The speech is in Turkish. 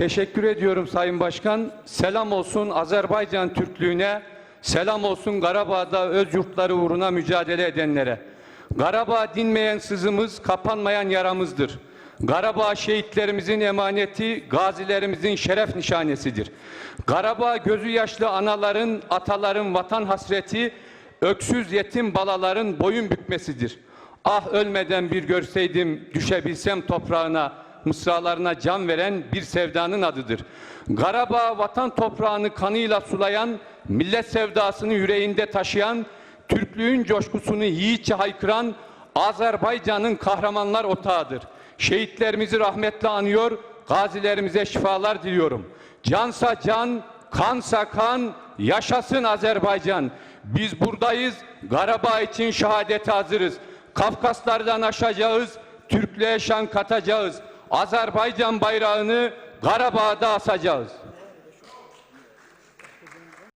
Teşekkür ediyorum Sayın Başkan. Selam olsun Azerbaycan Türklüğüne, selam olsun Karabağ'da öz yurtları uğruna mücadele edenlere. Karabağ dinmeyen sızımız, kapanmayan yaramızdır. Karabağ şehitlerimizin emaneti, gazilerimizin şeref nişanesidir. Karabağ gözü yaşlı anaların, ataların vatan hasreti, öksüz yetim balaların boyun bükmesidir. Ah ölmeden bir görseydim, düşebilsem toprağına, mısralarına can veren bir sevdanın adıdır. Karabağ vatan toprağını kanıyla sulayan, millet sevdasını yüreğinde taşıyan, Türklüğün coşkusunu yiğitçe haykıran Azerbaycan'ın kahramanlar otağıdır. Şehitlerimizi rahmetle anıyor, gazilerimize şifalar diliyorum. Cansa can, kansa kan, yaşasın Azerbaycan. Biz buradayız, Karabağ için şehadete hazırız. Kafkaslardan aşacağız, Türklüğe şan katacağız. Azerbaycan bayrağını Karabağ'da asacağız.